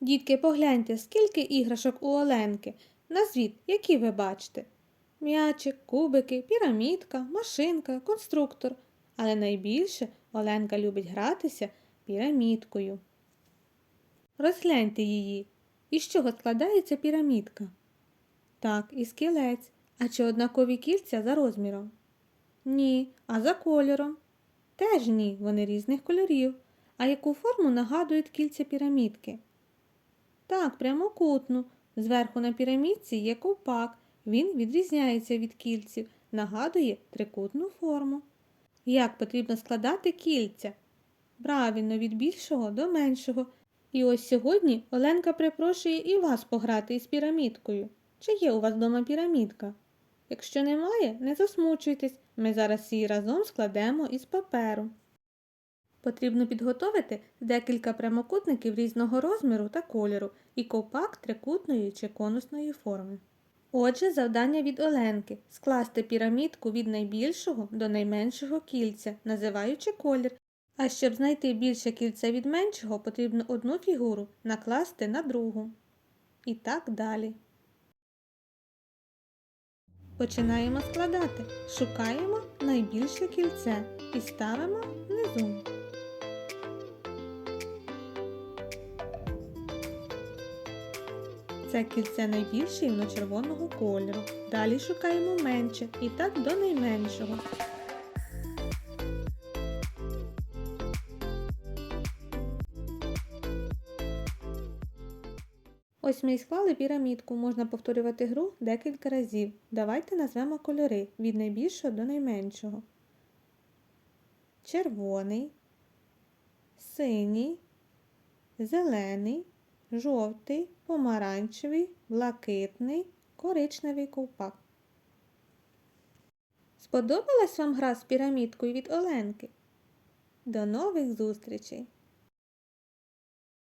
Дітки, погляньте, скільки іграшок у Оленки. Назвіть, які ви бачите. М'ячик, кубики, пірамідка, машинка, конструктор. Але найбільше Оленка любить гратися пірамідкою. Розгляньте її. Із чого складається пірамідка? Так, із кілець. А чи однакові кільця за розміром? Ні, а за кольором? Теж ні, вони різних кольорів. А яку форму нагадують кільця пірамідки? Так, прямокутну. Зверху на пірамідці є ковпак. Він відрізняється від кільців, нагадує трикутну форму. Як потрібно складати кільця? Правильно, від більшого до меншого. І ось сьогодні Оленка припрошує і вас пограти із пірамідкою. Чи є у вас вдома пірамідка? Якщо немає, не засмучуйтесь, ми зараз її разом складемо із паперу. Потрібно підготовити декілька прямокутників різного розміру та кольору і ковпак трикутної чи конусної форми. Отже, завдання від Оленки скласти пірамідку від найбільшого до найменшого кільця, називаючи колір. А щоб знайти більше кільця від меншого, потрібно одну фігуру накласти на другу. І так далі. Починаємо складати. Шукаємо найбільше кільце і ставимо внизу. Це кільце найбільше червоного кольору. Далі шукаємо менше і так до найменшого. Ось ми і склали пірамідку. Можна повторювати гру декілька разів. Давайте назвемо кольори від найбільшого до найменшого. Червоний, синій, зелений, жовтий, помаранчевий, блакитний, коричневий ковпак. Сподобалась вам гра з пірамідкою від Оленки? До нових зустрічей!